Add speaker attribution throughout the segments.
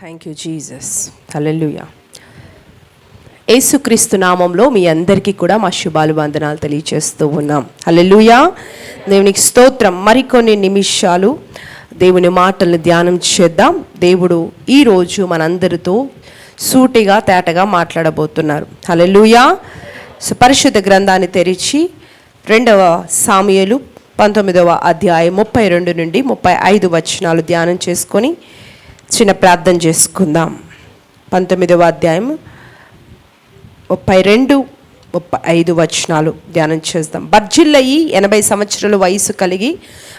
Speaker 1: Thank you Jesus హల్లెలూయా యేసుక్రీస్తు నామంలో మీ అందరికీ కూడా మా శుభాలు వందనాలు తెలియజేస్తూ ఉన్నాం. హల్లెలూయా దేవునికి స్తోత్రం. మరికొన్ని నిమిషాలు దేవుని మాటలను ధ్యానం చేద్దాం. దేవుడు ఈరోజు మనందరితో సూటిగా తేటగా మాట్లాడబోతున్నారు. హల్లెలూయా సో పరిశుద్ధ గ్రంథాన్ని తెరిచి రెండవ సామ్యలు పంతొమ్మిదవ అధ్యాయం ముప్పై రెండు నుండి ముప్పై ఐదు వచనాలు ధ్యానం చేసుకొని చిన్న ప్రార్థన చేసుకుందాం. పంతొమ్మిదవ అధ్యాయం ముప్పై రెండు ముప్పై ఐదు వచనాలు ధ్యానం చేద్దాం. బర్జిల్లయి ఎనభై సంవత్సరాల వయసు కలిగి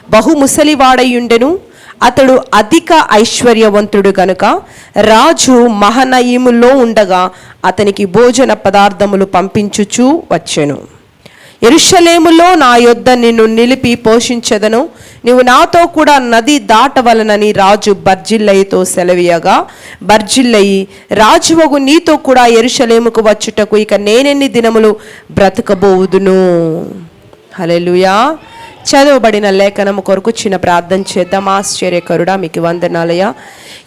Speaker 1: బహు ముసలివాడయుండెను. అతడు అధిక ఐశ్వర్యవంతుడు గనుక రాజు మహనయీములో ఉండగా అతనికి భోజన పదార్థములు పంపించుచూ వచ్చెను. ఎరుషలేములో నా యొద్ద నిన్ను నిలిపి పోషించదను. నీవు నాతో కూడా నది దాటవలనని రాజు బర్జిల్లయితో సెలవీయగా బర్జిల్లయి రాజువగు నీతో కూడా ఎరుషలేముకు వచ్చుటకు ఇక నేనెన్ని దినములు బ్రతకబోవుదును? హలెలుయా చదవబడిన లేఖనము కొరకు చిన్న ప్రార్థన చేద్దాం. ఆశ్చర్యకరుడా మీకు వందనాలయ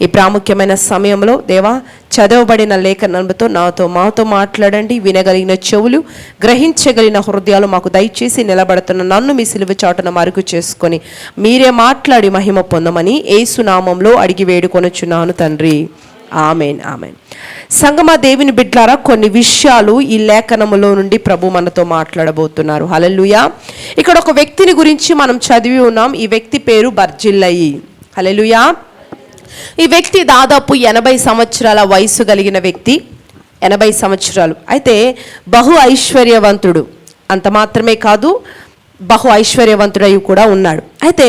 Speaker 1: ఈ ప్రాముఖ్యమైన సమయంలో దేవా చదవబడిన లేఖనంతో నాతో మాతో మాట్లాడండి. వినగలిగిన చెవులు గ్రహించగలిగిన హృదయాలు మాకు దయచేసి నిలబడుతున్న నన్ను మీ సిలువ చాటున మరుగు చేసుకొని మీరే మాట్లాడి మహిమ పొందమని ఏసునామంలో అడిగి వేడుకొనుచున్నాను తండ్రి. Amen amen. సంగమ దేవిని బిడ్లారా కొన్ని విషయాలు ఈ లేఖనములో నుండి ప్రభు మనతో మాట్లాడబోతున్నారు. హలలుయా ఇక్కడ ఒక వ్యక్తిని గురించి మనం చదివి ఉన్నాం. ఈ వ్యక్తి పేరు బర్జిల్లయి. హలలుయా ఈ వ్యక్తి దాదాపు ఎనభై సంవత్సరాల వయసు కలిగిన వ్యక్తి. ఎనభై సంవత్సరాలు. అయితే బహు ఐశ్వర్యవంతుడు. అంత మాత్రమే కాదు బహు ఐశ్వర్యవంతుడై కూడా ఉన్నాడు. అయితే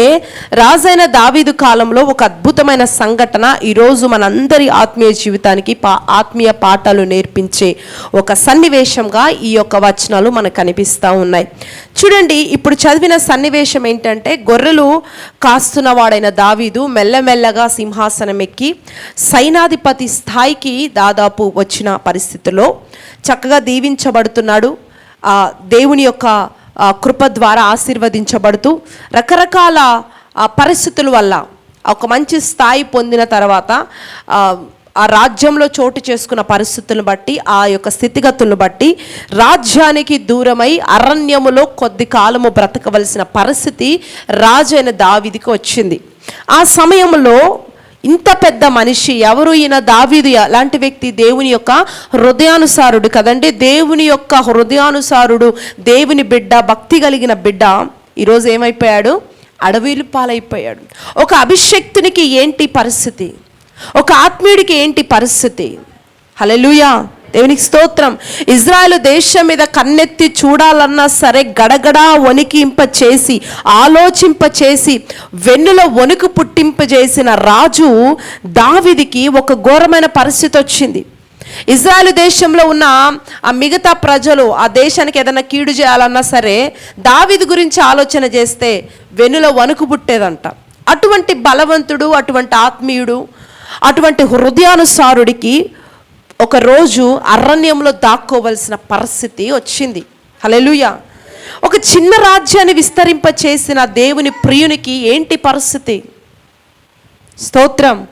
Speaker 1: రాజైన దావీదు కాలంలో ఒక అద్భుతమైన సంఘటన ఈరోజు మనందరి ఆత్మీయ జీవితానికి పా ఆత్మీయ పాఠాలు నేర్పించే ఒక సన్నివేశంగా ఈ యొక్క వచనాలు మనకు కనిపిస్తూ ఉన్నాయి. చూడండి ఇప్పుడు చదివిన సన్నివేశం ఏంటంటే గొర్రెలు కాస్తున్నవాడైన దావీదు మెల్లమెల్లగా సింహాసనం ఎక్కి సైనాధిపతి స్థాయికి దాదాపు వచ్చిన పరిస్థితిలో చక్కగా దీవించబడుతున్నాడు. ఆ దేవుని యొక్క కృప ద్వారా ఆశీర్వదించబడుతూ రకరకాల పరిస్థితుల వల్ల ఒక మంచి స్థాయి పొందిన తర్వాత ఆ, రాజ్యంలో చోటు చేసుకున్న పరిస్థితులను బట్టి ఆ యొక్క స్థితిగతులను బట్టి రాజ్యానికి దూరమై అరణ్యములో కొద్ది కాలము బ్రతకవలసిన పరిస్థితి రాజు అయిన దావిదికి వచ్చింది. ఆ సమయంలో ఇంత పెద్ద మనిషి ఎవరు ఈయన దావీదు అలాంటి వ్యక్తి దేవుని యొక్క హృదయానుసారుడు కదండి. దేవుని యొక్క హృదయానుసారుడు దేవుని బిడ్డ భక్తి కలిగిన బిడ్డ ఈరోజు ఏమైపోయాడు? అడవిలు పాలైపోయాడు. ఒక అభిషక్తునికి ఏంటి పరిస్థితి? ఒక ఆత్మీయుడికి ఏంటి పరిస్థితి? హలెలుయా దేవునికి స్తోత్రం. ఇజ్రాయెల్ దేశం మీద కన్నెత్తి చూడాలన్నా సరే గడగడా వణికింప చేసి ఆలోచింప చేసి వెన్నులో వణుకు పుట్టింపజేసిన రాజు దావిదికి ఒక ఘోరమైన పరిస్థితి వచ్చింది. ఇజ్రాయెల్ దేశంలో ఉన్న ఆ మిగతా ప్రజలు ఆ దేశానికి ఏదైనా కీడు చేయాలన్నా సరే దావిది గురించి ఆలోచన చేస్తే వెన్నులో వణుకు పుట్టేదంట. అటువంటి బలవంతుడు అటువంటి ఆత్మీయుడు అటువంటి హృదయానుసారుడికి ఒకరోజు అరణ్యంలో దాక్కోవలసిన పరిస్థితి వచ్చింది. హలెలుయ ఒక చిన్న రాజ్యాన్ని విస్తరింప చేసిన దేవుని ప్రియునికి ఏంటి పరిస్థితి? స్తోత్రం.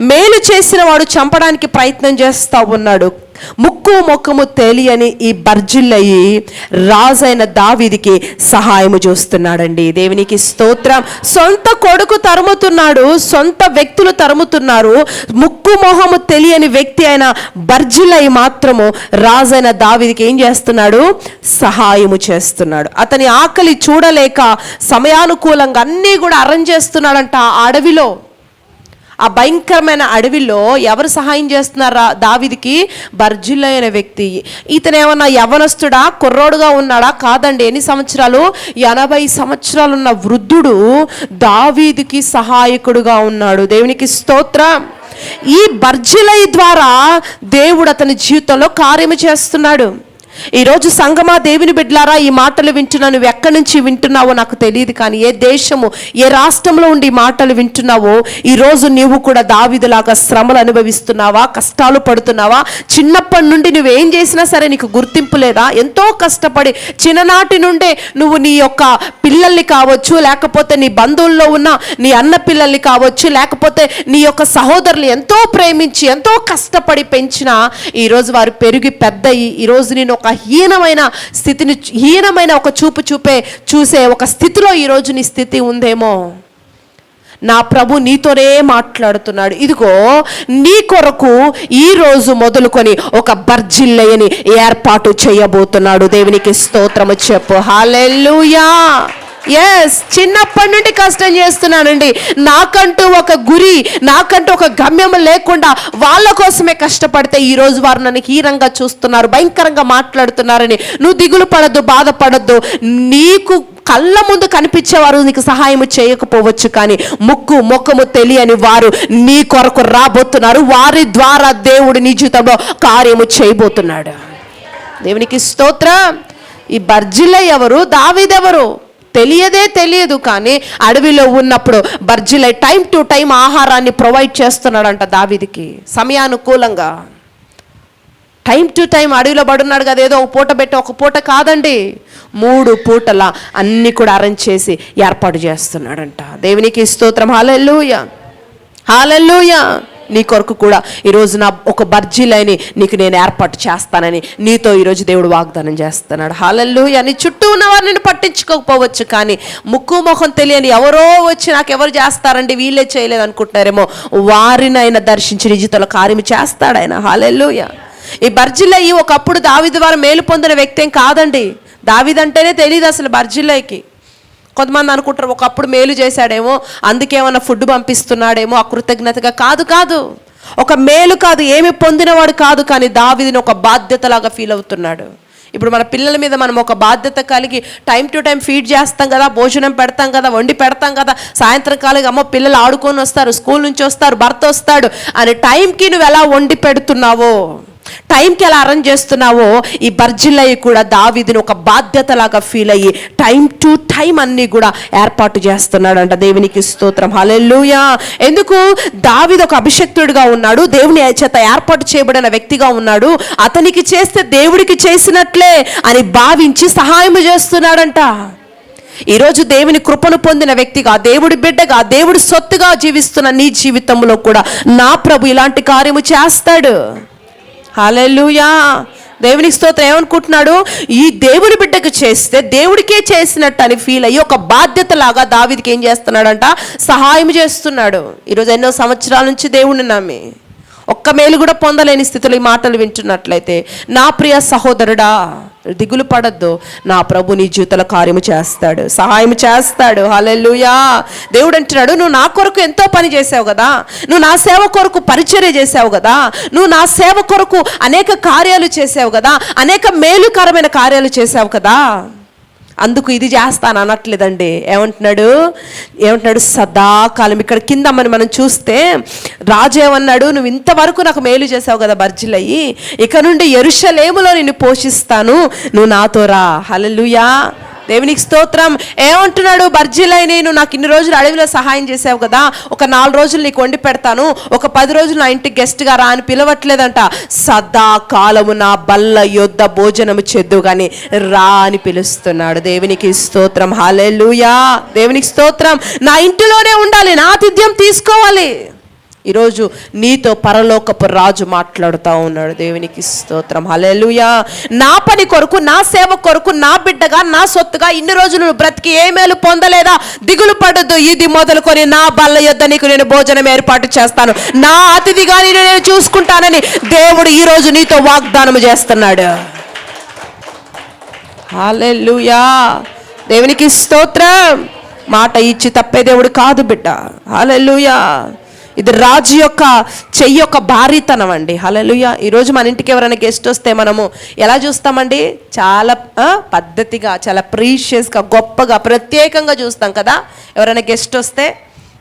Speaker 1: మేలు చేసిన వాడు చంపడానికి ప్రయత్నం చేస్తూ ఉన్నాడు. ముక్కు ముఖము తెలియని ఈ బర్జిల్లయి రాజైన దావిదికి సహాయము చూస్తున్నాడండి. దేవునికి స్తోత్రం. సొంత కొడుకు తరుముతున్నాడు సొంత వ్యక్తులు తరుముతున్నారు. ముక్కు మొహము తెలియని వ్యక్తి అయిన బర్జిల్లయి మాత్రము రాజైన దావిదికి ఏం చేస్తున్నాడు? సహాయము చేస్తున్నాడు. అతని ఆకలి చూడలేక సమయానుకూలంగా అన్నీ కూడా అరేంజ్ చేస్తున్నాడంట ఆ అడవిలో. ఆ భయంకరమైన అడవిలో ఎవరు సహాయం చేస్తున్నారా? దావిదికి బర్జిల్లో అయిన వ్యక్తి. ఇతను ఏమన్నా యవనస్తుడా? కుర్రోడుగా ఉన్నాడా? కాదండి. ఎన్ని సంవత్సరాలు? ఎనభై సంవత్సరాలు ఉన్న వృద్ధుడు దావీదికి సహాయకుడుగా ఉన్నాడు. దేవునికి స్తోత్రం. ఈ బర్జిలై ద్వారా దేవుడు అతని జీవితంలో కార్యము చేస్తున్నాడు. ఈరోజు సంగమా దేవుని బిడ్డలారా ఈ మాటలు వింటున్నా నువ్వు ఎక్కడి నుంచి వింటున్నావో నాకు తెలియదు కానీ ఏ దేశము ఏ రాష్ట్రంలో ఉండి ఈ మాటలు వింటున్నావో ఈరోజు నీవు కూడా దావిదులాగా శ్రమలు అనుభవిస్తున్నావా కష్టాలు పడుతున్నావా? చిన్నప్పటి నుండి నువ్వేం చేసినా సరే నీకు గుర్తింపు లేదా? ఎంతో కష్టపడి చిన్ననాటి నుండే నువ్వు నీ యొక్క పిల్లల్ని కావచ్చు లేకపోతే నీ బంధువుల్లో ఉన్న నీ అన్న పిల్లల్ని కావచ్చు లేకపోతే నీ యొక్క సహోదరులు ఎంతో ప్రేమించి ఎంతో కష్టపడి పెంచిన ఈరోజు వారు పెరిగి పెద్దయి ఈరోజు నేను ఒక హీనమైన స్థితిని హీనమైన ఒక చూపు చూపే చూసే ఒక స్థితిలో ఈరోజు నీ స్థితి ఉందేమో? నా ప్రభు నీతోనే మాట్లాడుతున్నాడు. ఇదిగో నీ కొరకు ఈ రోజు మొదలుకొని ఒక బర్జిల్లయని ఏర్పాటు చేయబోతున్నాడు. దేవునికి స్తోత్రము చెప్పు. హాలెల్లుయా! ఎస్ చిన్నప్పటి నుండి కష్టం చేస్తున్నానండి. నాకంటూ ఒక గురి నాకంటూ ఒక గమ్యం లేకుండా వాళ్ళ కోసమే కష్టపడితే ఈరోజు వారు నన్ను హీనంగా చూస్తున్నారు భయంకరంగా మాట్లాడుతున్నారని. నువ్వు దిగులు పడద్దు బాధపడద్దు. నీకు కళ్ళ ముందు కనిపించేవారు నీకు సహాయం చేయకపోవచ్చు కానీ ముక్కు ముఖము తెలియని వారు నీ కొరకు రాబోతున్నారు. వారి ద్వారా దేవుడు నీ జీవితంలో కార్యము చేయబోతున్నాడు. దేవునికి స్తోత్రం. ఈ బర్జిల ఎవరు? దావీదెవరు తెలియదే తెలియదు కానీ అడవిలో ఉన్నప్పుడు బర్జిలై టైం టు టైం ఆహారాన్ని ప్రొవైడ్ చేస్తున్నాడంట దావిదికి. సమయానుకూలంగా. టైం టు టైం అడవిలో పడున్నాడు కదా ఏదో ఒక పూట పెట్టి ఒక పూట కాదండి. మూడు పూటల అన్ని కూడా అరేంజ్ చేసి ఏర్పాటు చేస్తున్నాడంట. దేవునికి స్తోత్రం. హాలెల్లుయ. హాలెల్లుయా. నీ కొరకు కూడా ఈరోజు నా ఒక బర్జీలైని నీకు నేను ఏర్పాటు చేస్తానని నీతో ఈరోజు దేవుడు వాగ్దానం చేస్తున్నాడు. హాలెల్లుయ నీ చుట్టూ ఉన్న వారిని నేను పట్టించుకోకపోవచ్చు కానీ ముక్కు మొహం తెలియని ఎవరో వచ్చి నాకు ఎవరు చేస్తారండి? వీళ్ళే చేయలేదు అనుకుంటున్నారేమో. వారిని ఆయన దర్శించి నిజితలో కార్యం చేస్తాడు ఆయన. హాలెల్లుయ ఈ బర్జిల్లయి ఒకప్పుడు దావిది వారు మేలు పొందిన వ్యక్తి ఏం కాదండి. దావిదంటేనే తెలియదు అసలు బర్జిల్లయ్యకి కొంతమంది అనుకుంటారు ఒకప్పుడు మేలు చేశాడేమో అందుకేమన్నా ఫుడ్ పంపిస్తున్నాడేమో అకృతజ్ఞతగా కాదు కాదు. ఒక మేలు కాదు ఏమి పొందినవాడు కాదు కానీ దావిదిని ఒక బాధ్యతలాగా ఫీల్ అవుతున్నాడు. ఇప్పుడు మన పిల్లల మీద మనం ఒక బాధ్యత కలిగి టైం టు టైం ఫీడ్ చేస్తాం కదా భోజనం పెడతాం కదా వండి పెడతాం కదా సాయంత్రం కాలం అమ్మ పిల్లలు ఆడుకొని వస్తారు స్కూల్ నుంచి వస్తారు భర్త వస్తాడు అని టైంకి నువ్వు ఎలా వండి పెడుతున్నావో? టైంకి ఎలా అరేంజ్ చేస్తున్నావో ఈ బర్జిల్లయ్య కూడా దావిదిని ఒక బాధ్యతలాగా ఫీల్ అయ్యి టైం టు టైం అన్నీ కూడా ఏర్పాటు చేస్తున్నాడంట. దేవునికి స్తోత్రం. హలెల్లుయా ఎందుకు? దావిది ఒక అభిషక్తుడిగా ఉన్నాడు. దేవుని చేత ఏర్పాటు చేయబడిన వ్యక్తిగా ఉన్నాడు. అతనికి చేస్తే దేవుడికి చేసినట్లే అని భావించి సహాయం చేస్తున్నాడంట. ఈరోజు దేవుని కృపను పొందిన వ్యక్తిగా దేవుడి బిడ్డగా దేవుడి సొత్తుగా జీవిస్తున్న నీ జీవితంలో కూడా నా ప్రభు ఇలాంటి కార్యము చేస్తాడు. హాలెలుయా దేవునికి స్తోత్రం. ఏమనుకుంటున్నాడు? ఈ దేవుని బిడ్డకు చేస్తే దేవుడికే చేసినట్టు అని ఫీల్ అయ్యి ఒక బాధ్యత లాగా దావిదికి ఏం చేస్తున్నాడంట? సహాయం చేస్తున్నాడు. ఈరోజు ఎన్నో సంవత్సరాల నుంచి దేవుడిని నమ్మి ఒక్క మేలు కూడా పొందలేని స్థితిలో ఈ మాటలు వింటున్నట్లయితే నా ప్రియ సహోదరుడా దిగులు పడద్దు. నా ప్రభు నీ జీవితాల కార్యము చేస్తాడు. సహాయం చేస్తాడు. హలెల్లుయా. దేవుడు అంటున్నాడు నువ్వు నా కొరకు ఎంతో పని చేసావు కదా. నువ్వు నా సేవ కొరకు పరిచర్య చేసావు కదా. నువ్వు నా సేవ కొరకు అనేక కార్యాలు చేసావు కదా. అనేక మేలుకరమైన కార్యాలు చేసావు కదా. అందుకు ఇది చేస్తాను అనట్లేదండి. ఏమంటున్నాడు? ఏమంటున్నాడు? సదాకాలం ఇక్కడ కింద మనం మనం చూస్తే రాజు ఏమన్నాడు? నువ్వు ఇంతవరకు నాకు మేలు చేసావు కదా బర్జిలయ్యి. ఇక నుండి ఎరుషలేములో నిన్ను పోషిస్తాను. నువ్వు నాతో రా. హలలుయా దేవునికి స్తోత్రం. ఏమంటున్నాడు బర్జీలై నేను నాకు ఇన్ని రోజులు అడవిలో సహాయం చేసావు కదా ఒక నాలుగు రోజులు నీకు వండి పెడతాను ఒక పది రోజులు నా ఇంటికి గెస్ట్గా రా అని పిలవట్లేదంట. సదా కాలము నా బల్ల యొద్ద భోజనము చెద్దు కానీ రా అని పిలుస్తున్నాడు. దేవునికి స్తోత్రం. హాలెలుయా దేవునికి స్తోత్రం. నా ఇంటిలోనే ఉండాలి నా ఆతిథ్యం తీసుకోవాలి. ఈరోజు నీతో పరలోకపు రాజు మాట్లాడుతూ ఉన్నాడు. దేవునికి స్తోత్రం. హలెలుయా నా పని కొరకు నా సేవ కొరకు నా బిడ్డగా నా సొత్తుగా ఇన్ని రోజులు నువ్వు బ్రతికి ఏ మేలు పొందలేదా? దిగులు పడద్దు. ఇది మొదలుకొని నా బల్ల యొద్ద నీకు నేను భోజనం ఏర్పాటు చేస్తాను. నా అతిథిగా నేను నేను చూసుకుంటానని దేవుడు ఈరోజు నీతో వాగ్దానం చేస్తున్నాడు. హల్లెలూయా. దేవునికి స్తోత్రం. మాట ఇచ్చి తప్పే దేవుడు కాదు బిడ్డ. హల్లెలూయా. ఇది రాజు యొక్క చెయ్యి యొక్క భారీతనం అండి. హలలుయ ఈరోజు మన ఇంటికి ఎవరైనా గెస్ట్ వస్తే మనము ఎలా చూస్తామండి? చాలా పద్ధతిగా చాలా ప్రీషియస్గా గొప్పగా ప్రత్యేకంగా చూస్తాం కదా? ఎవరైనా గెస్ట్ వస్తే?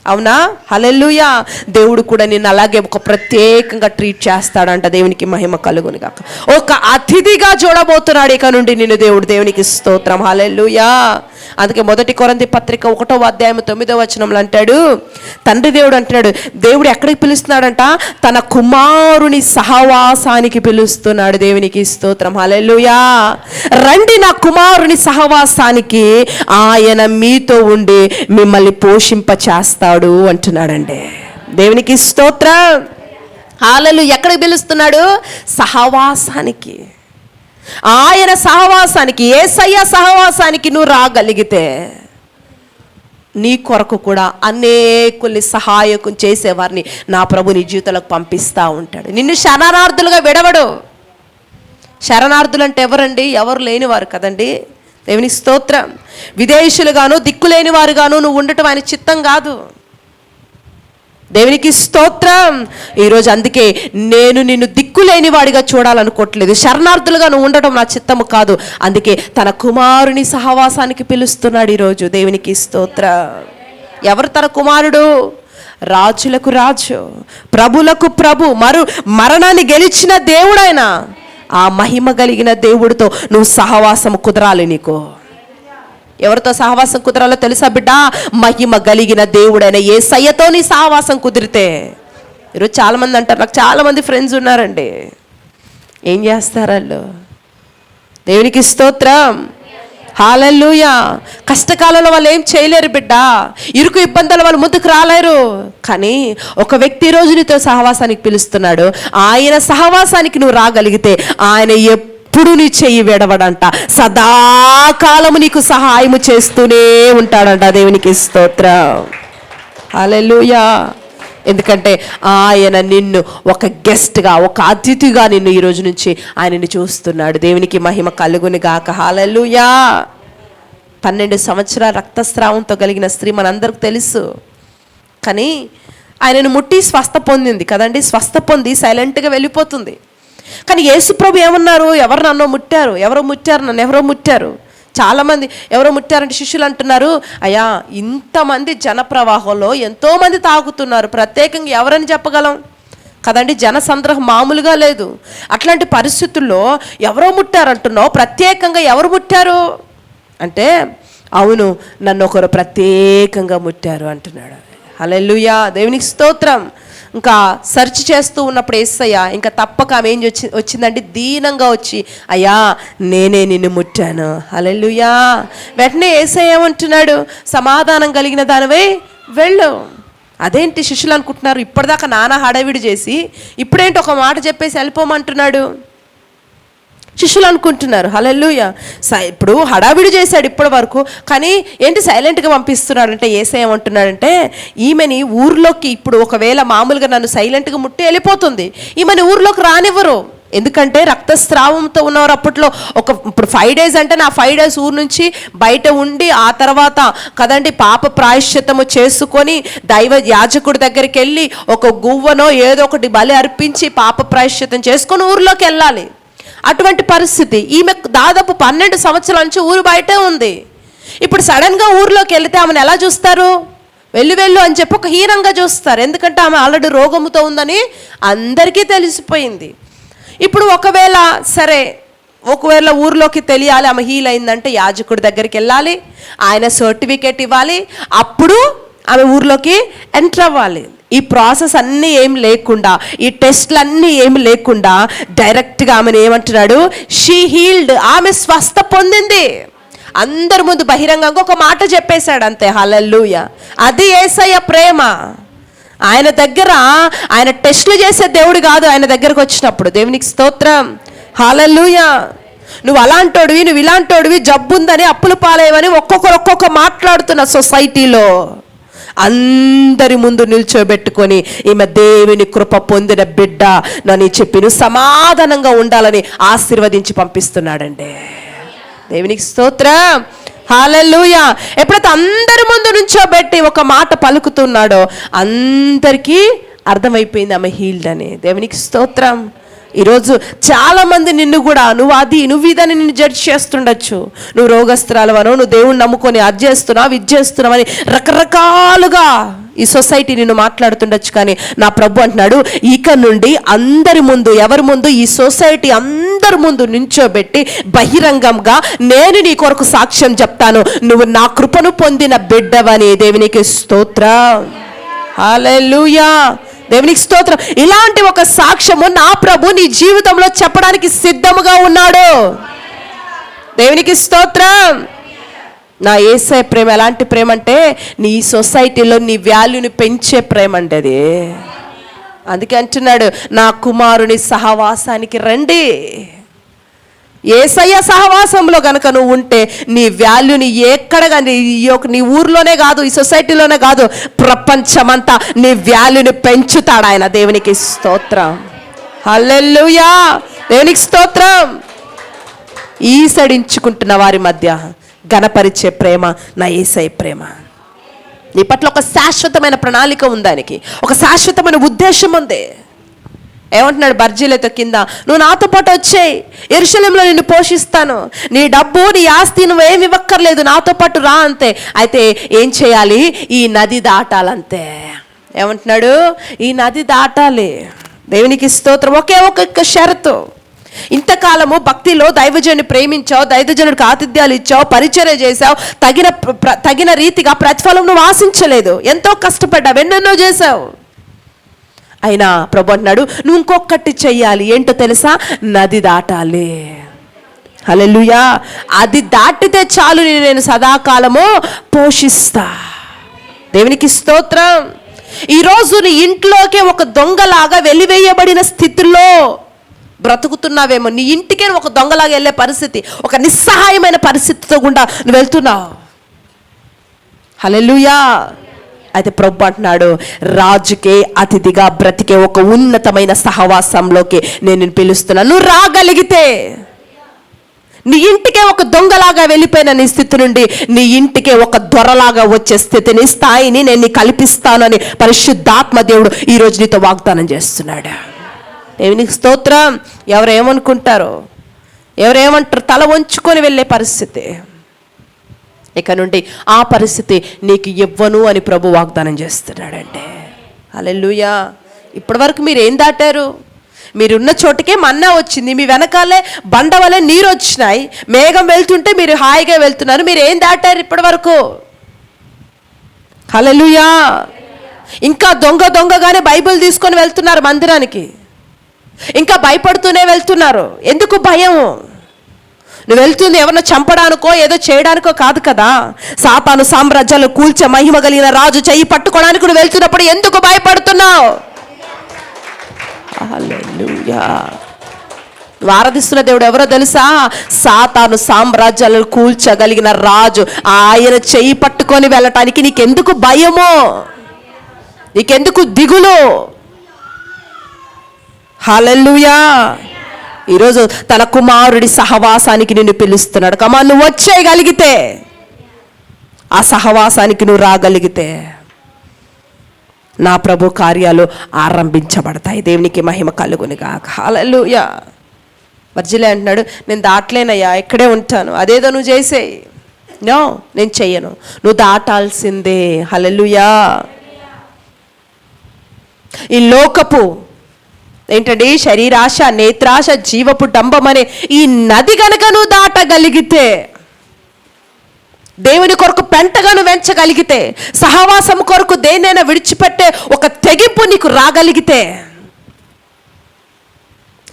Speaker 1: అవునా? హలెల్లుయా. దేవుడు కూడా నిన్ను అలాగే ఒక ప్రత్యేకంగా ట్రీట్ చేస్తాడంట. దేవునికి మహిమ కలుగుని కాక ఒక అతిథిగా చూడబోతున్నాడు ఇక నుండి నిన్ను దేవుడు. దేవునికి స్తోత్రం. హలెల్లుయా. అందుకే మొదటి కొరంది పత్రిక ఒకటో అధ్యాయం తొమ్మిదో వచనంలో అంటాడు తండ్రి దేవుడు అంటున్నాడు దేవుడు ఎక్కడికి పిలుస్తున్నాడంట? తన కుమారుని సహవాసానికి పిలుస్తున్నాడు దేవునికి స్తోత్రం. హలెలుయా రండి నా కుమారుని సహవాసానికి ఆయన మీతో ఉండి మిమ్మల్ని పోషింప చేస్తాడు అంటున్నాడండి. దేవునికి స్తోత్రం. హాలలు ఎక్కడికి పిలుస్తున్నాడు? సహవాసానికి. ఆయన సహవాసానికి ఏసయ్య సహవాసానికి నువ్వు రాగలిగితే నీ కొరకు కూడా అనేకుల్ని సహాయకం చేసేవారిని నా ప్రభు నీ జీవితంలోకి పంపిస్తూ ఉంటాడు. నిన్ను శరణార్థులుగా విడవడు. శరణార్థులు అంటే ఎవరండి? ఎవరు లేనివారు కదండి? దేవుని స్తోత్రం. విదేశీయులుగాను దిక్కులేని వారుగాను నువ్వు ఉండటం ఆయన చిత్తం కాదు. దేవునికి స్తోత్రం. ఈరోజు అందుకే నేను నిన్ను దిక్కులేని వాడిగా చూడాలనుకోవట్లేదు. శరణార్థులుగా నువ్వు ఉండటం నా చిత్తము కాదు. అందుకే తన కుమారుని సహవాసానికి పిలుస్తున్నాడు ఈరోజు దేవునికి స్తోత్ర. ఎవరు తన కుమారుడు? రాజులకు రాజు ప్రభులకు ప్రభు మరు మరణాన్ని గెలిచిన దేవుడైనా ఆ మహిమ కలిగిన దేవుడితో నువ్వు సహవాసం కుదరాలి నీకు. ఎవరితో సహవాసం కుదరాలో తెలుసా బిడ్డ? మహిమ కలిగిన దేవుడైన ఏ సయ్యతో నీ సహవాసం కుదిరితే. ఈరోజు చాలామంది అంటారు నాకు చాలామంది ఫ్రెండ్స్ ఉన్నారండి. ఏం చేస్తారు వాళ్ళు? దేవునికి స్తోత్రం. హాలూయా కష్టకాలంలో వాళ్ళు ఏం చేయలేరు బిడ్డ. ఇరుకు ఇబ్బందులు వాళ్ళు ముందుకు రాలేరు. కానీ ఒక వ్యక్తి రోజు నీతో సహవాసానికి పిలుస్తున్నాడు. ఆయన సహవాసానికి నువ్వు రాగలిగితే ఆయన ఎప్పుడు నీ చెయ్యి విడవడంట. సదాకాలము నీకు సహాయము చేస్తూనే ఉంటాడంట దేవునికి స్తోత్రం. అలెలుయా ఎందుకంటే ఆయన నిన్ను ఒక గెస్ట్గా ఒక అతిథిగా నిన్ను ఈ రోజు నుంచి ఆయనని చూస్తున్నాడు. దేవునికి మహిమ కలుగుని గాక. హాలలుయా పన్నెండు సంవత్సరాల రక్తస్రావంతో కలిగిన స్త్రీ మనందరికి తెలుసు. కానీ ఆయనను ముట్టి స్వస్థ పొందింది. కదండి? స్వస్థ పొంది సైలెంట్గా వెళ్ళిపోతుంది. కానీ యేసుప్రభు ఏమన్నారు? ఎవరు నన్ను ముట్టారు? ఎవరో ముట్టారు? నన్ను ఎవరో ముట్టారు? చాలామంది ఎవరో ముట్టారంటే శిష్యులు అంటున్నారు అయ్యా ఇంతమంది జనప్రవాహంలో ఎంతోమంది తాగుతున్నారు ప్రత్యేకంగా ఎవరని చెప్పగలం? కదండి జన సంద్రహం మామూలుగా లేదు. అట్లాంటి పరిస్థితుల్లో ఎవరో ముట్టారంటున్నావు? ప్రత్యేకంగా ఎవరు ముట్టారు? అంటే అవును నన్ను ఒకరు ప్రత్యేకంగా ముట్టారు అంటున్నాడు. హల్లెలూయా! దేవునికి స్తోత్రం. ఇంకా సెర్చ్ చేస్తూ ఉన్నప్పుడు ఏసయ్య ఇంకా తప్పక ఆమె ఏం వచ్చి వచ్చిందంటే దీనంగా వచ్చి అయ్యా నేనే నిన్ను ముట్టాను. అలెలుయా వెంటనే ఏసయ్య ఏమంటున్నాడు సమాధానం కలిగిన దానివే వెళ్ళు. అదేంటి శిష్యులు అనుకుంటున్నారు? ఇప్పటిదాకా నానా హడావిడి చేసి ఇప్పుడేంటి ఒక మాట చెప్పేసి వెళ్ళిపోమంటున్నాడు? శిష్యులు అనుకుంటున్నారు. హలెల్లుయ. ఇప్పుడు హడావిడి చేశాడు ఇప్పటి వరకు. కానీ ఏంటి సైలెంట్గా పంపిస్తున్నాడు అంటే ఏసై ఏమంటున్నాడంటే ఈమెని ఊర్లోకి ఇప్పుడు ఒకవేళ మామూలుగా నన్ను సైలెంట్గా ముట్టి వెళ్ళిపోతుంది. ఈమెని ఊర్లోకి రానివ్వరు. ఎందుకంటే రక్తస్రావంతో ఉన్నవారు అప్పట్లో ఒక ఇప్పుడు ఫైవ్ డేస్ అంటే నా ఫైవ్ డేస్ ఊరు నుంచి బయట ఉండి ఆ తర్వాత కదండి పాప ప్రాయశ్చిత్తము చేసుకొని దైవ యాజకుడి దగ్గరికి వెళ్ళి ఒక గువ్వనో ఏదో ఒకటి బలి అర్పించి పాప ప్రాయశ్చిత్తం చేసుకొని ఊర్లోకి వెళ్ళాలి. అటువంటి పరిస్థితి. ఈమె దాదాపు పన్నెండు సంవత్సరాల నుంచి ఊరు బయటే ఉంది. ఇప్పుడు సడన్గా ఊర్లోకి వెళితే ఆమెను ఎలా చూస్తారు? వెళ్ళు వెళ్ళు అని చెప్పి ఒక హీనంగా చూస్తారు. ఎందుకంటే ఆమె ఆల్రెడీ రోగముతో ఉందని అందరికీ తెలిసిపోయింది. ఇప్పుడు ఒకవేళ సరే ఒకవేళ ఊర్లోకి తెలియాలి ఆమె హీల్ అయిందంటే యాజకుడి దగ్గరికి వెళ్ళాలి. ఆయన సర్టిఫికేట్ ఇవ్వాలి. అప్పుడు ఆమె ఊర్లోకి ఎంటర్ అవ్వాలి. ఈ ప్రాసెస్ అన్నీ ఏం లేకుండా ఈ టెస్ట్లు అన్నీ ఏం లేకుండా డైరెక్ట్గా ఆమెను ఏమంటున్నాడు? షీ హీల్డ్ ఆమె స్వస్థ పొందింది. అందరి ముందు బహిరంగంగా ఒక మాట చెప్పేశాడు అంతే. హలల్లుయ. అది ఏసయ్య ప్రేమ. ఆయన దగ్గర ఆయన టెస్ట్లు చేసే దేవుడు కాదు ఆయన దగ్గరకు వచ్చినప్పుడు. దేవునికి స్తోత్రం. హాలల్లుయ. నువ్వు అలాంటోడివి నువ్వు ఇలాంటోడివి జబ్బుందని అప్పులు పాలేవని ఒక్కొక్కరు ఒక్కొక్క మాట్లాడుతున్న సొసైటీలో. అందరి ముందు నిల్చోబెట్టుకొని ఈమె దేవుని కృప పొందిన బిడ్డ నని చెప్పి నువ్వు సమాధానంగా ఉండాలని ఆశీర్వదించి పంపిస్తున్నాడండి. దేవునికి స్తోత్రం. హాలూయ ఎప్పుడైతే అందరి ముందు నుంచోబెట్టి ఒక మాట పలుకుతున్నాడో అందరికీ అర్థమైపోయింది ఆమె హీల్డ్ అని. దేవునికి స్తోత్రం. ఈరోజు చాలామంది నిన్ను కూడా నువ్వు అది నువ్వు ఇదని నిన్ను జడ్జ్ చేస్తుండొచ్చు. నువ్వు రోగస్త్రాలవనో నువ్వు దేవుణ్ణి నమ్ముకొని అది చేస్తున్నావు ఇది చేస్తున్నావు అని రకరకాలుగా ఈ సొసైటీ నిన్ను మాట్లాడుతుండొచ్చు. కానీ నా ప్రభు అంటున్నాడు ఇక నుండి అందరి ముందు ఎవరి ముందు ఈ సొసైటీ అందరి ముందు నించోబెట్టి బహిరంగంగా నేను నీ కొరకు సాక్ష్యం చెప్తాను. నువ్వు నా కృపను పొందిన బిడ్డవని దేవునికి స్తోత్ర. హాలూయా దేవునికి స్తోత్రం. ఇలాంటి ఒక సాక్ష్యము నా ప్రభు నీ జీవితంలో చెప్పడానికి సిద్ధముగా ఉన్నాడు. దేవునికి స్తోత్రం. నా ఏసై ప్రేమ ఎలాంటి ప్రేమ అంటే నీ సొసైటీలో నీ వాల్యూని పెంచే ప్రేమ అంటే అది. అందుకే అంటున్నాడు నా కుమారుని సహవాసానికి రండి. ఏసయ్య సహవాసంలో గనక నువ్వు ఉంటే నీ వాల్యూని ఎక్కడ కానీ ఈ యొక్క నీ ఊర్లోనే కాదు ఈ సొసైటీలోనే కాదు ప్రపంచమంతా నీ వాల్యూని పెంచుతాడు ఆయన. దేవునికి స్తోత్రం. హల్లెల్లుయా దేవునికి స్తోత్రం. ఈసడించుకుంటున్న వారి మధ్య గణపరిచే ప్రేమ నా ఏసై ప్రేమ. నీ పట్ల ఒక శాశ్వతమైన ప్రణాళిక ఉంది దానికి ఒక శాశ్వతమైన ఉద్దేశం ఉంది. ఏమంటున్నాడు బర్జీలతో కింద? నువ్వు నాతో పాటు వచ్చేయి ఎరుశలంలో నిన్ను పోషిస్తాను. నీ డబ్బు నీ ఆస్తి నువ్వు ఏమి ఇవ్వక్కర్లేదు. నాతో పాటు రా అంతే. అయితే ఏం చేయాలి? ఈ నది దాటాలంతే. ఏమంటున్నాడు? ఈ నది దాటాలి. దేవునికి స్తోత్రం. ఒకే ఒక్కొక్క షరతు. ఇంతకాలము భక్తిలో దైవజనుని ప్రేమించావు దైవజనుడికి ఆతిథ్యాలు ఇచ్చావు పరిచర్య చేశావు తగిన ప్ర- తగిన రీతిగా ప్రతిఫలం నువ్వు ఆశించలేదు. ఎంతో కష్టపడ్డావు ఎన్నెన్నో చేశావు. అయినా ప్రభు అంటున్నాడు నువ్వు ఇంకొకటి చెయ్యాలి. ఏంటో తెలుసా? నది దాటాలి. అలెలుయా అది దాటితే చాలు నేను నేను సదాకాలము పోషిస్తా. దేవునికి స్తోత్రం. ఈరోజు నీ ఇంట్లోకే ఒక దొంగలాగా వెలివేయబడిన స్థితిలో బ్రతుకుతున్నావేమో. నీ ఇంటికే ఒక దొంగలాగా వెళ్ళే పరిస్థితి ఒక నిస్సహాయమైన పరిస్థితితో గుండా నువ్వు వెళ్తున్నావు. హలెలుయా అయితే ప్రభు అంటున్నాడు రాజుకే అతిథిగా బ్రతికే ఒక ఉన్నతమైన సహవాసంలోకి నేను పిలుస్తున్నాను నువ్వు రాగలిగితే నీ ఇంటికే ఒక దొంగలాగా వెళ్ళిపోయిన నీ స్థితి నుండి నీ ఇంటికే ఒక దొరలాగా వచ్చే స్థితిని స్థాయిని నేను నీకు కల్పిస్తానని పరిశుద్ధాత్మ దేవుడు ఈరోజు నీతో వాగ్దానం చేస్తున్నాడు. దేవునికి స్తోత్రం. ఎవరేమనుకుంటారో ఎవరేమంటారు తల వంచుకొని వెళ్ళే పరిస్థితి. ఇక నుండి ఆ పరిస్థితి నీకు ఇవ్వను అని ప్రభు వాగ్దానం చేస్తున్నాడంటే. అలెలుయా ఇప్పటి ఇప్పటివరకు మీరు ఏం దాటారు? మీరున్న చోటుకే మన్నా వచ్చింది. మీ వెనకాలే బండ వలె నీరు వచ్చినాయి. మేఘం వెళ్తుంటే మీరు హాయిగా వెళ్తున్నారు. మీరు ఏం దాటారు ఇప్పటివరకు? హలలుయా ఇంకా దొంగ దొంగగానే బైబిల్ తీసుకొని వెళ్తున్నారు మందిరానికి. ఇంకా భయపడుతూనే వెళ్తున్నారు. ఎందుకు భయం నువ్వు వెళ్తుంది ఎవరినో చంపడానికో ఏదో చేయడానికో కాదు కదా. సాపాను సామ్రాజ్యాలు కూల్చే మహిమ కలిగిన రాజు చెయ్యి పట్టుకోవడానికి నువ్వు వెళ్తున్నప్పుడు ఎందుకు భయపడుతున్నావు? ఆరాధిస్తున్న దేవుడు ఎవరో తెలుసా? సాతాను సామ్రాజ్యాలను కూల్చగలిగిన రాజు ఆయన చెయ్యి పట్టుకొని వెళ్ళటానికి నీకెందుకు భయమో? నీకెందుకు దిగులు? హలెల్లుయా. ఈరోజు తన కుమారుడి సహవాసానికి నిన్ను పిలుస్తున్నాడు. కమా నువ్వు వచ్చేయగలిగితే. ఆ సహవాసానికి నువ్వు రాగలిగితే నా ప్రభు కార్యాలు ఆరంభించబడతాయి. దేవునికి మహిమ కలుగునిగా హల్లెలూయా వర్జిలే అంటున్నాడు నేను దాటలేనయ్యా ఇక్కడే ఉంటాను. అదేదో నువ్వు చేసేయి. నో నేను చెయ్యను. నువ్వు దాటాల్సిందే. హలలుయా ఈ లోకపు ఏంటండి? శరీరాశ నేత్రాశ జీవపు డంబం అనే ఈ నది గనక నువ్వు దాటగలిగితే దేవుని కొరకు పెంటగాను వెంచగలిగితే సహవాసం కొరకు దేనైనా విడిచిపెట్టే ఒక తెగింపు నీకు రాగలిగితే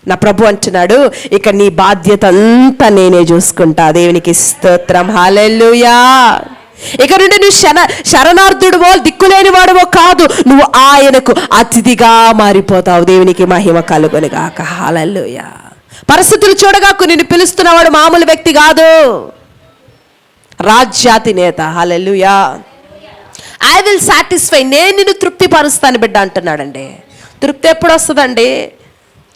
Speaker 1: నా ప్రభు అంటున్నాడు ఇక నీ బాధ్యత అంతా నేనే చూసుకుంటా. దేవునికి స్తోత్రం. హాలెల్లుయా. ఇక నుండి నువ్వు శన శరణార్థుడువో దిక్కులేని వాడువో కాదు. నువ్వు ఆయనకు అతిథిగా మారిపోతావు. దేవునికి మహిమ కలుగునిగాక హాలెల్లుయా. పరిస్థితులు చూడగాకు నిన్ను పిలుస్తున్నవాడు మామూలు వ్యక్తి కాదు. రాజ్యాతి నేత. హలెలుయా ఐ విల్ సాటిస్ఫై నేను నిన్ను తృప్తిపరుస్తాను బిడ్డ అంటున్నాడండి. తృప్తి ఎప్పుడు వస్తుందండి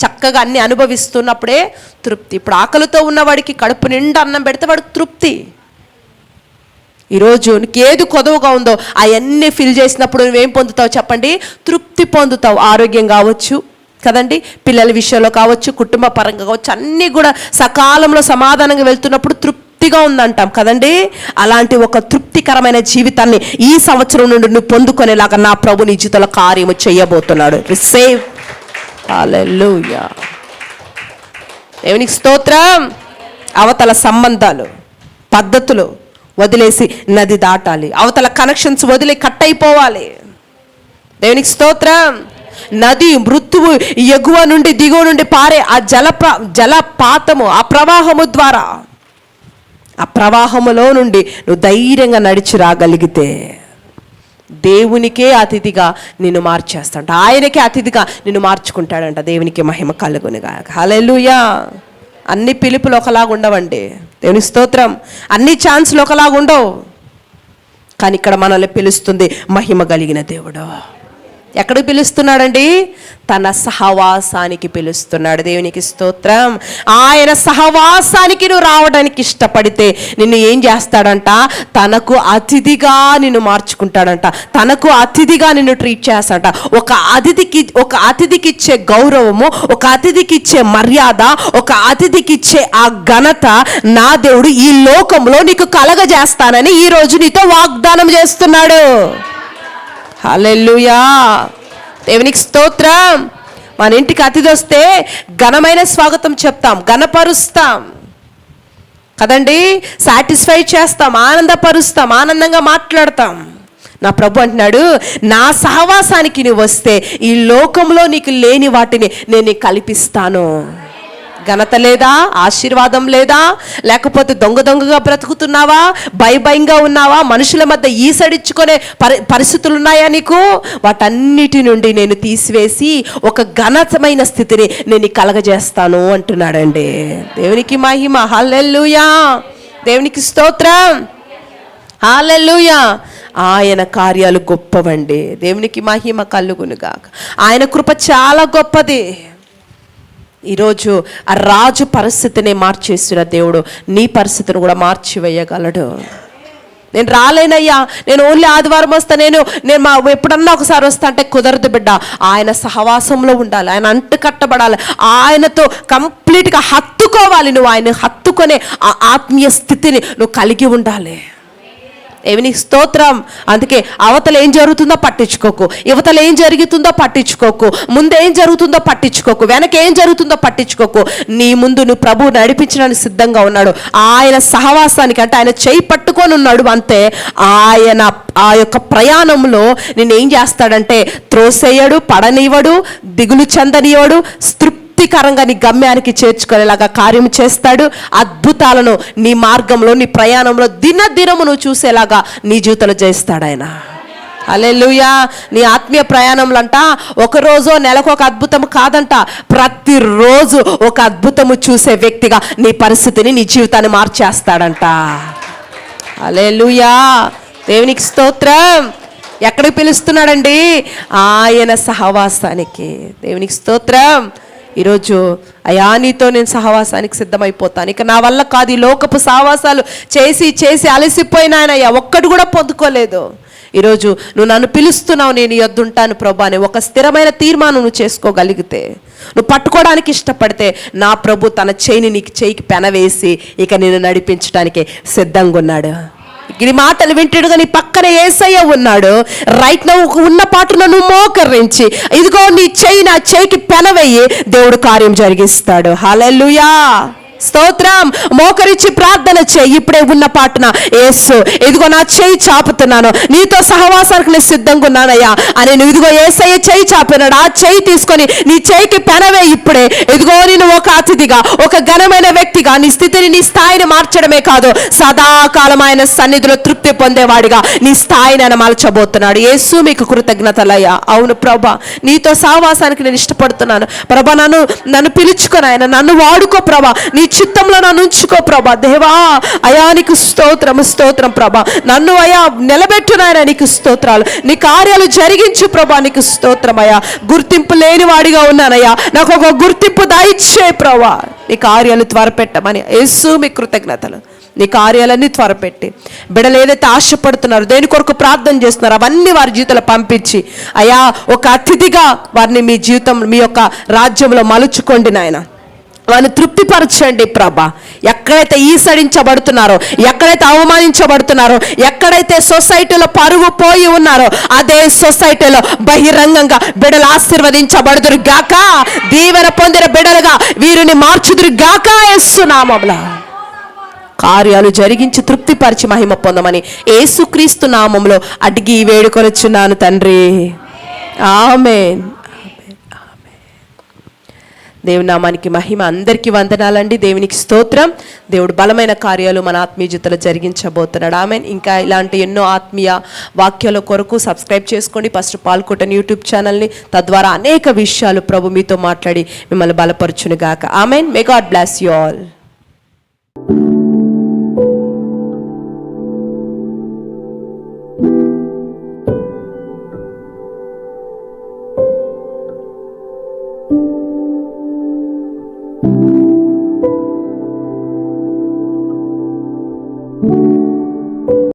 Speaker 1: చక్కగా అన్ని అనుభవిస్తున్నప్పుడే తృప్తి. ఇప్పుడు ఆకలితో ఉన్నవాడికి కడుపు నిండా అన్నం పెడితే వాడు తృప్తి. ఈరోజు నీకు ఏది కొదవగా ఉందో అవన్నీ ఫిల్ చేసినప్పుడు నువ్వేం పొందుతావు చెప్పండి? తృప్తి పొందుతావు. ఆరోగ్యం కావచ్చు కదండి? పిల్లల విషయంలో కావచ్చు కుటుంబ పరంగా కావచ్చు అన్నీ కూడా సకాలంలో సమాధానంగా వెళ్తున్నప్పుడు తృప్తిగా ఉందంటాం కదండి? అలాంటి ఒక తృప్తికరమైన జీవితాన్ని ఈ సంవత్సరం నుండి నువ్వు పొందుకునేలాగా నా ప్రభు నీ జీవితంలో కార్యము చేయబోతున్నాడు. రిసేవ్ హల్లెలూయా దేవునికి స్తోత్రం. అవతల సంబంధాలు పద్ధతులు వదిలేసి నది దాటాలి. అవతల కనెక్షన్స్ వదిలి కట్ అయిపోవాలి దేవునికి స్తోత్రం. నది మృత్యువు ఎగువ నుండి దిగువ నుండి పారే ఆ జలప్ర జలపాతము ఆ ప్రవాహము ద్వారా. ఆ ప్రవాహములో నుండి నువ్వు ధైర్యంగా నడిచి రాగలిగితే దేవునికే అతిథిగా నిన్ను మార్చేస్తాడంట. ఆయనకే అతిథిగా నిన్ను మార్చుకుంటాడంట. దేవునికి మహిమ కలుగునిగా హలెలుయా అన్ని పిలుపులు ఒకలాగా ఉండవండి. దేవుని స్తోత్రం. అన్ని ఛాన్స్లు ఒకలాగా ఉండవు. కానీ ఇక్కడ మనల్ని పిలుస్తుంది మహిమ కలిగిన దేవుడు. ఎక్కడికి పిలుస్తున్నాడండి? తన సహవాసానికి పిలుస్తున్నాడు. దేవునికి స్తోత్రం. ఆయన సహవాసానికి నువ్వు రావడానికి ఇష్టపడితే నిన్ను ఏం చేస్తాడంట? తనకు అతిథిగా నిన్ను మార్చుకుంటాడంట. తనకు అతిథిగా నిన్ను ట్రీట్ చేస్తాడంట. ఒక అతిథికి ఒక అతిథికి ఇచ్చే గౌరవము ఒక అతిథికి ఇచ్చే మర్యాద ఒక అతిథికి ఇచ్చే ఆ ఘనత నా దేవుడు ఈ లోకంలో నీకు కలగజేస్తానని ఈ రోజు నీతో వాగ్దానం చేస్తున్నాడు. హల్లెలూయా. దేవునికి స్తోత్రం. మన ఇంటికి అతిథి వస్తే ఘనమైన స్వాగతం చెప్తాం ఘనపరుస్తాం. కదండి? సాటిస్ఫై చేస్తాం ఆనందపరుస్తాం ఆనందంగా మాట్లాడతాం. నా ప్రభు అంటున్నాడు నా సహవాసానికి నువ్వు వస్తే ఈ లోకంలో నీకు లేని వాటిని నేను కల్పిస్తాను. ఘనత లేదా? ఆశీర్వాదం లేదా? లేకపోతే దొంగ దొంగగా బ్రతుకుతున్నావా? భయభయంగా ఉన్నావా? మనుషుల మధ్య ఈసడించుకునే పరి పరిస్థితులు ఉన్నాయా నీకు? వాటన్నిటి నుండి నేను తీసివేసి ఒక ఘనతమైన స్థితిని నేను కలగజేస్తాను అంటున్నాడండి. దేవునికి మహిమ. హల్లెల్లుయా దేవునికి స్తోత్రం. హాలెల్లుయా. ఆయన కార్యాలు గొప్పవండి. దేవునికి మహిమ కలుగునుగాక. ఆయన కృప చాలా గొప్పది. ఈరోజు ఆ రాజు పరిస్థితిని మార్చేస్తున్న దేవుడు నీ పరిస్థితిని కూడా మార్చివేయగలడు. నేను రాలేనయ్యా నేను ఓన్లీ ఆదివారం వస్తా నేను నేను మా ఎప్పుడన్నా ఒకసారి వస్తా అంటే కుదరదు బిడ్డ. ఆయన సహవాసంలో ఉండాలి ఆయన అంటు కట్టబడాలి. ఆయనతో కంప్లీట్గా హత్తుకోవాలి నువ్వు ఆయన హత్తుకునే ఆ ఆత్మీయ స్థితిని నువ్వు కలిగి ఉండాలి. ఏమి స్తోత్రం? అందుకే అవతల ఏం జరుగుతుందో పట్టించుకోకు. యువతలు ఏం జరుగుతుందో పట్టించుకోకు. ముందేం జరుగుతుందో పట్టించుకోకు. వెనక ఏం జరుగుతుందో పట్టించుకోకు. నీ ముందు నువ్వు ప్రభు నడిపించడానికి సిద్ధంగా ఉన్నాడు. ఆయన సహవాసానికి అంటే ఆయన చేయి పట్టుకొని ఉన్నాడు అంతే. ఆయన ఆ యొక్క ప్రయాణంలో నేను ఏం చేస్తాడంటే త్రోసేయడు పడనివ్వడు దిగులు చెందనివ్వడు స్తృప్తి తృప్తికరంగా నీ గమ్యానికి చేర్చుకునేలాగా కార్యం చేస్తాడు. అద్భుతాలను నీ మార్గంలో నీ ప్రయాణంలో దినదినము నువ్వు చూసేలాగా నీ జీవితంలో చేస్తాడు ఆయన. అలెలుయా నీ ఆత్మీయ ప్రయాణంలో అంట ఒకరోజు నెలకు ఒక అద్భుతం కాదంట. ప్రతిరోజు ఒక అద్భుతము చూసే వ్యక్తిగా నీ పరిస్థితిని నీ జీవితాన్ని మార్చేస్తాడంట. అలెలుయా దేవునికి స్తోత్రం. ఎక్కడికి పిలుస్తున్నాడండి? ఆయన సహవాసానికి. దేవునికి స్తోత్రం. ఈరోజు అయా నీతో నేను సహవాసానికి సిద్ధమైపోతాను. ఇక నా వల్ల కాదు ఈ లోకపు సహవాసాలు చేసి చేసి అలసిపోయినాయనయ్యా ఒక్కడు కూడా పొందుకోలేదు. ఈరోజు నువ్వు నన్ను పిలుస్తున్నావు నేను ఈ ఉంటాను ప్రభు అని ఒక స్థిరమైన తీర్మానం నువ్వు చేసుకోగలిగితే. నువ్వు పట్టుకోవడానికి ఇష్టపడితే నా ప్రభు తన చేయిని నీకు చేయికి పెనవేసి ఇక నేను నడిపించడానికి సిద్ధంగా ఉన్నాడు ఈ మాటలు వింటాడు కానీ పక్కన ఏసయ్య ఉన్నాడు. రైట్ నువ్వు ఉన్న పాటను నువ్వు మోకరించి ఇదిగో నీ చెయ్యి నా చేయికి పెనవయ్యి దేవుడు కార్యం జరిగిస్తాడు. హలెల్లుయా స్తోత్రం. మోకరించి ప్రార్థన చేయి. ఇప్పుడే ఉన్న పాటున ఏసు ఇదిగో నా చేయి చాపుతున్నాను. నీతో సహవాసానికి నేను సిద్ధంగా ఉన్నానయ్యా. అని నువ్వు ఇదిగో ఏసయ్య చేయి చాపినాడు. ఆ చేయి తీసుకొని నీ చేయికి పెనవే ఇప్పుడే. ఇదిగో నేను ఒక అతిథిగా ఒక ఘనమైన వ్యక్తిగా నీ స్థితిని నీ స్థాయిని మార్చడమే కాదు సదాకాలం ఆయన సన్నిధిలో తృప్తి పొందేవాడిగా నీ స్థాయిని ఆయన మలచబోతున్నాడు ఏసు మీకు కృతజ్ఞతలయ్యా. అవును ప్రభా నీతో సహవాసానికి నేను ఇష్టపడుతున్నాను. ప్రభా నన్ను నన్ను పిలుచుకొని ఆయన నన్ను వాడుకో ప్రభా. నీ చిత్తంలో నన్ను ఉంచుకో ప్రభా. దేవా అయా నీకు స్తోత్రం స్తోత్రం ప్రభా. నన్ను అయా నిలబెట్టునాయన నీకు స్తోత్రాలు. నీ కార్యాలు జరిగించు ప్రభా నీకు స్తోత్రం అయ్యా గుర్తింపు లేని వాడిగా ఉన్నానయ్యా. నాకు ఒక గుర్తింపు దయచే ప్రభా. నీ కార్యాలు త్వరపెట్టమని. యేసు మీ కృతజ్ఞతలు. నీ కార్యాలన్నీ త్వరపెట్టి. బిడలు ఏదైతే ఆశపడుతున్నారో దేని కొరకు ప్రార్థన చేస్తున్నారో అవన్నీ వారి జీవితంలో పంపించి. అయా ఒక అతిథిగా వారిని మీ జీవితం మీ యొక్క రాజ్యంలో మలుచుకోండి నాయన. వాళ్ళని తృప్తిపరచండి ప్రభ. ఎక్కడైతే ఈసడించబడుతున్నారో ఎక్కడైతే అవమానించబడుతున్నారో ఎక్కడైతే సొసైటీలో పరుగు పోయి ఉన్నారో అదే సొసైటీలో బహిరంగంగా బిడలు ఆశీర్వదించబడుదురు గాక. దీవెన పొందిన బిడలుగా వీరిని మార్చుదురు గాక ఎస్సునామములా కార్యాలు జరిగించి తృప్తిపరిచి మహిమ పొందమని ఏసుక్రీస్తు నామంలో అడిగి వేడుకొనొచ్చున్నాను తండ్రి. ఆమెన్. దేవునామానికి మహిమ. అందరికీ వందనాలండి. దేవునికి స్తోత్రం. దేవుడు బలమైన కార్యాలు మన ఆత్మీయ జరిగించబోతున్నాడు. ఆమె ఇంకా ఇలాంటి ఎన్నో ఆత్మీయ వాక్యాల కొరకు సబ్స్క్రైబ్ చేసుకోండి. ఫస్ట్ పాల్కొట్టని యూట్యూబ్ ఛానల్ని. తద్వారా అనేక విషయాలు ప్రభు మీతో మాట్లాడి మిమ్మల్ని బలపరచునుగాక. Amen. May God bless you all